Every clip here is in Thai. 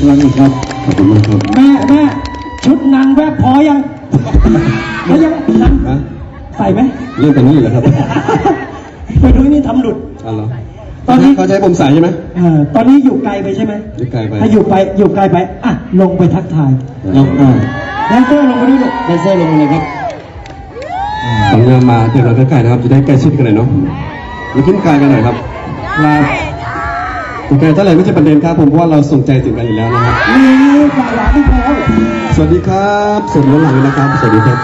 ครั้งหนึ่งครับ ขอบคุณมากครับแม่แม่ชุดนางแวบพอยังแล้วยังนางฮะใส่ไหมเรื่องแต่นี้เหรอครับไปดูนี่ทำหลุดอ๋อเหรอตอนนี้เขาจะให้ผมใส่ใช่ไหมเอ่อตอนนี้อยู่ไกลไปใช่ไหมอยู่ไกลไปถ้าอยู่ไปอยู่ไกลไปอะลงไปทักทายลงอ่าแดนเซอร์ลงมาด้วยลูกแดนเซอร์ลงมาเลยครับทำงานมาเดี๋ยวเราใกล้ๆนะครับจะได้ใกล้ชิดกันหน่อยเนาะมาขึ้นกายกันหน่อยครับลา โอเคเท่าไหร่ไม่ใช่ประเด็นครับผมเพราะว่าเราส่งใจถึงกันอยู่แล้วนะครับนี่ฝากหลานที่แพ้วสวัสดีครับสวัสดีย้อนหลังเลยนะครับ สวัสดีครับ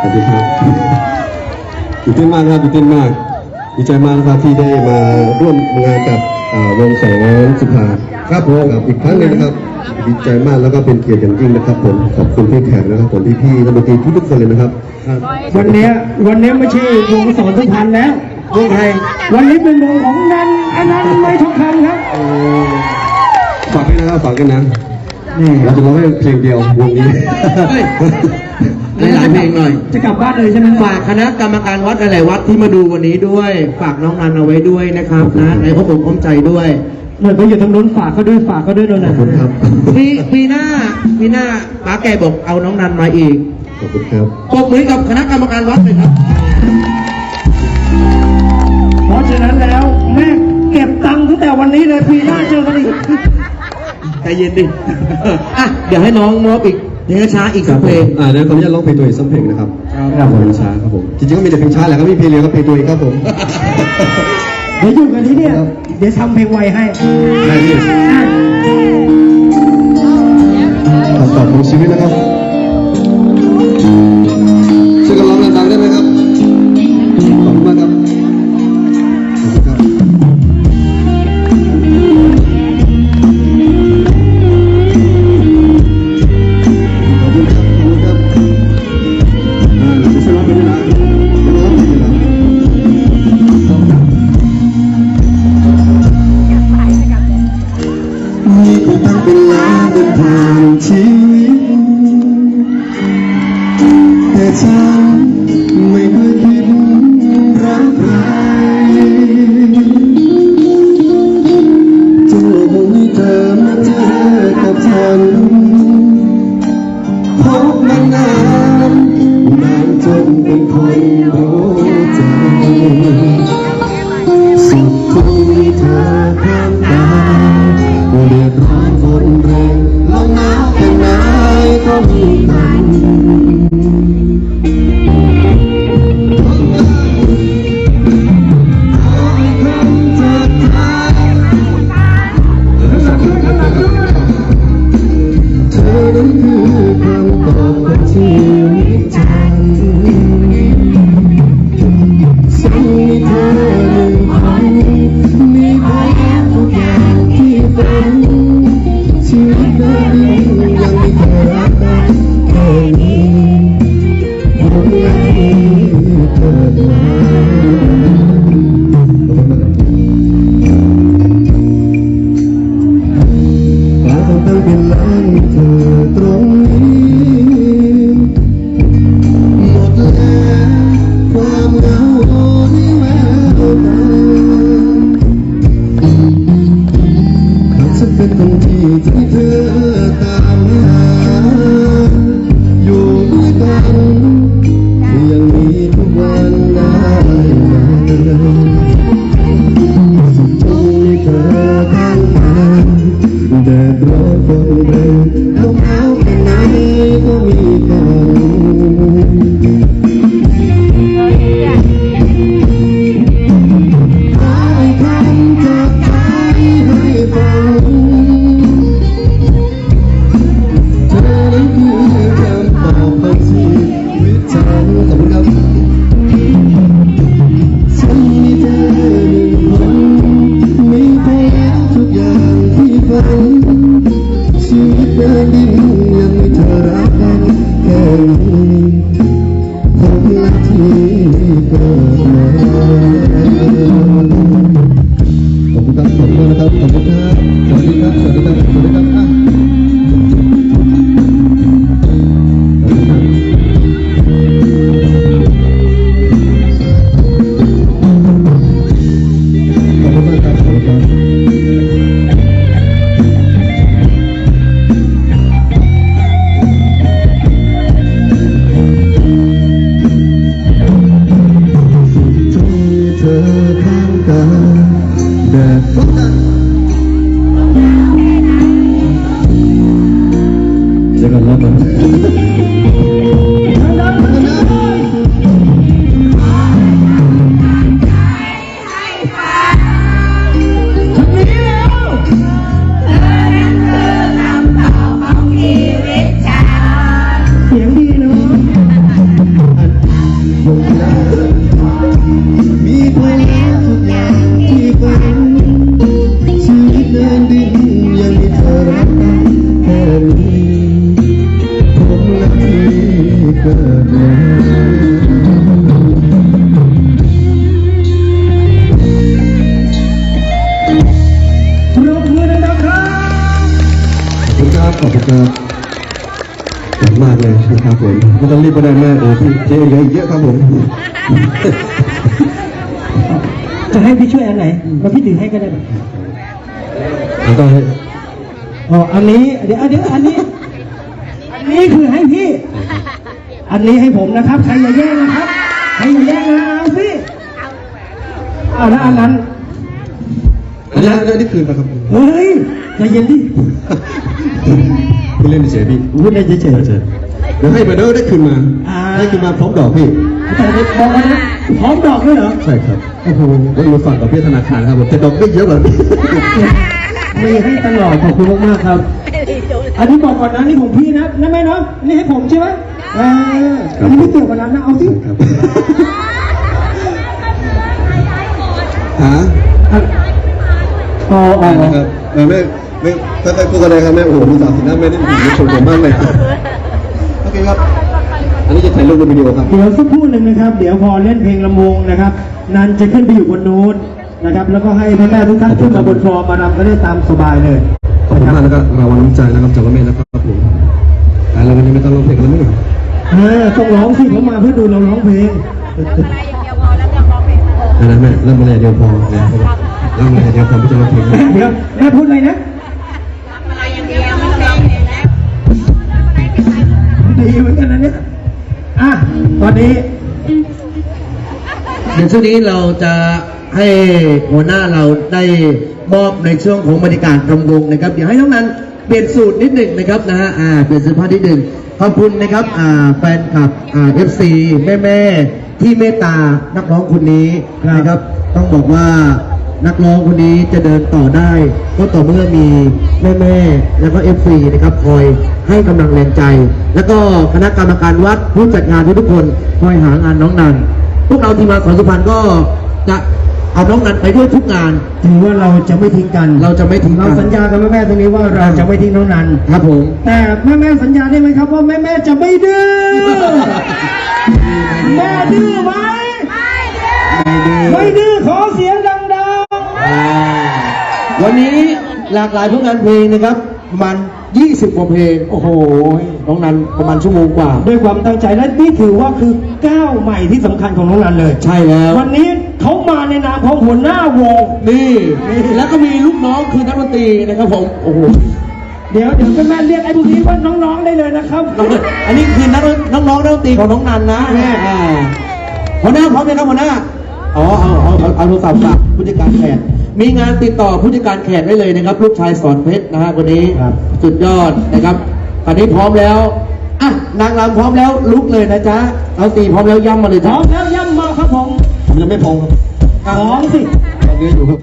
สวัสดีครับตื่นเต้นมากนะครับตื่นเต้นมาก ดีใจมากนะครับที่ได้มาร่วมงานกับอ่าวงสองสุภาครับผมครับอีกครั้งหนึงนะครับดีใจมากแล้วก็เป็นเกียรติอย่างยิ่งนะครับผมขอบคุณพี่แขกนะครับผมพี่ๆนักดนตรีทุกๆคนเลยนะครับครับวันเนี้ยวันเนี้ยไม่ใช่วงสอนทุกพันแล้ว วงใครวันนี้เป็นวงของนันอนันต์ไม่ทองคำครับฝากด้วยนะครับฝากกันนะนี่เราจะร้องให้เพลงเดียววงนี้หลายๆเพลงหน่อย จะกลับบ้านเลยใช่ไหมฝากคณะกรรมการวัดหลายๆวัดที่มาดูวันนี้ด้วย ฝากน้องนันเอาไว้ด้วยนะครับนะในพระผมพร้อมใจด้วยหน่อยก็อยู่ทางนู้นฝากเขาด้วยฝากเขาด้วยโน่นขนะอบคุณครับปีปีหน้าปีหน้าป้าแกบอกเอาน้องนันมาอีกขอบคุณครับปรบมือกับคณะกรรมการวัดเลยครับเพราะฉะนั้นแล้ว แม่เก็บตังค์ตั้งแต่วันนี้เลยปีหน้าเจอกันอีกใจเย็นดิอะเดี๋ยวให้น้องมอบอีกเพลงช้าอีกคสัรักบเพผลมงอ่าเดี๋ยวขออนุญาตร้องเพลงตัวเองสักเพลงนะครับครับผมเพลงช้าครับผมจริงๆก็มีแต่เพลงช้าแหละครับไม่มีเพลงเร็วก็เพลงตัวเองครับผมเดี๋ยวอยู่กันที่เนี่ยเดี๋ยวทำเพลงไวให้ได้พี่คำตอบของชีวิตนะครับ เป็นคนที่ที่เธอตามหา ขอบคุณครับขอบคุณครับขอบคุณมากเลยนะครับผมไม่ต้องรีบก็ได้แม่โอ้พี่เจ๊เหลืออีกเยอะครับผม จะให้พี่ช่วยอันไหนมาพี่ถือให้ก็ได้ไหมแล้วก็ให้อ๋ออันนี้ เดี๋ยวเดี๋ยวอันนี้ อันนี้คือให้พี่ อันนี้ให้ผมนะครับ ใครอย่าแย่งนะครับ ใครอย่าแย่งนะเอาสิเอาแล้วอันนั้นอันนี้อันนี้คืนไปครับเฮ้ยใจเย็นดิพี่เล่นเฉยพี่พูดได้เฉยเฉยเดี๋ยวให้ไปเด้อได้คืนมา ได้คืนมาพร้อมดอกพี่แต่เด็กบอกว่านะพร้อมดอกด้วยเหรอ ใช่ครับ โอ้โหวันนี้ฝากกับพี่ธนาคารครับผมแต่ดอกไม่เยอะแบบนี้มีให้ตลอดขอบคุณมากๆครับ อันนี้บอกก่อนนะนี่ของพี่นะนะแม่เนาะนี่ให้ผมใช่ไหม เอออันไม่เกี่ยวกับน้ำนะเอาสิครับหาอะอ๋ออ๋อนะครับเออแม่ไม่ถ้าใครพูดกันเลยครับแม่โอ้โหมีสาวสีหน้าแม่นี่ผมชมผมมากเลยครับโอเคครับ อันนี้จะถ่ายรูปเป็นวิดีโอครับ เดี๋ยวสักครู่หนึ่งนะครับ เดี๋ยวพอเล่นเพลงลำวงนะครับ นันจะขึ้นไปอยู่บนนู้นนะครับ แล้วก็ให้แม่ๆทุกท่านขึ้นมาบนฟอร์มมารำก็ได้ตามสบายเลยขอบคุณมากนะครับรางวัลน้ำใจนะครับจากแม่นะครับผมอ่าแล้ววันนี้ไม่ต้องร้องเพลงแล้วมั้ง เออต้องร้องสิผมมาเพื่อดูเราร้องเพลงอันนั้นแม่เริ่มมาเลยเดียวพอนะเริ่มมาเลยเดียวพอไม่ต้องร้องเพลงนะเดี๋ยวแม่พูดอะไรนะดีเหมือนกันนะเนี่ยอะตอนนี้เดี๋ยวช่วงนี้เราจะให้หัวหน้าเราได้มอบในช่วงของบรรยากาศรำวงนะครับเดี๋ยวให้น้องนันเปลี่ยนสูตรนิดหนึ่งนะครับนะฮะอ่าเปลี่ยนเสื้อผ้านิดหนึ่ง ขอบคุณนะครับแฟนคลับเอฟซีแม่แม่ที่เมตตานักร้องคนนี้นะครับ ต้องบอกว่านักร้องคนนี้จะเดินต่อได้ ก็ต่อเมื่อมีแม่แม่แล้วก็เอฟซีนะครับคอยให้กำลังแรงใจ แล้วก็คณะกรรมการวัดผู้จัดงานทุกคนคอยหางานน้องนันพวกเราทีมงานของสุพรรณก็จะ เอาน้องนันไปด้วยทุกงาน ถือว่าเราจะไม่ทิ้งกัน เราจะไม่ทิ้งกันเราสัญญากับแม่แม่ๆตรงนี้ว่าเราจะไม่ทิ้งน้องนัน ครับผม แต่แม่แม่ๆสัญญาได้ไหมครับว่าแม่แม่ๆจะไม่ดื้อ แม่ดื้อไหม ไม่ดื้อขอเสียงดังอ่าวันนี้หลากหลายผลงานเพลงนะครับ ประมาณ 20กว่าเพลงๆโอ้โห น้องนันประมาณชั่วโมงกว่าด้วยความตั้งใจและนี่ถือว่าคือก้าวใหม่ที่สำคัญของน้องนันเลย ใช่แล้ว วันนี้ เขามาในนามของหัวหน้าวงนี่แล้วก็มีลูกน้องคือนักดนตรีนะครับผมโอ้โหเดี๋ยวเดี๋ยวแม่แม่ๆเรียกไอ้พวกนี้ว่าน้องๆได้เลยนะครับน้องอันนี้คือนักน้องน้องนักดนตรีของน้องนันนะแม่อ่าหัวหน้าพร้อมไหมครับหัวหน้าอ๋อเอาเอาเอาเอาโทรศัพท์ฝากผู้จัดการแขกมีงานติดต่อผู้จัดการแขกได้เลยนะครับลูกชายสอนเพชรนะฮะคนนี้ครับ สุดยอดนะครับตอนนี้พร้อมแล้วอะนางรำพร้อมแล้วลุกเลยนะจ๊ะเอาตีพร้อมแล้วย่ำมาเลยพร้จ้ะอมแล้วย่ำมาครับผมผม ยังไม่พร้อมครับพร้อมสิ ตอนนี้อยู่ครับ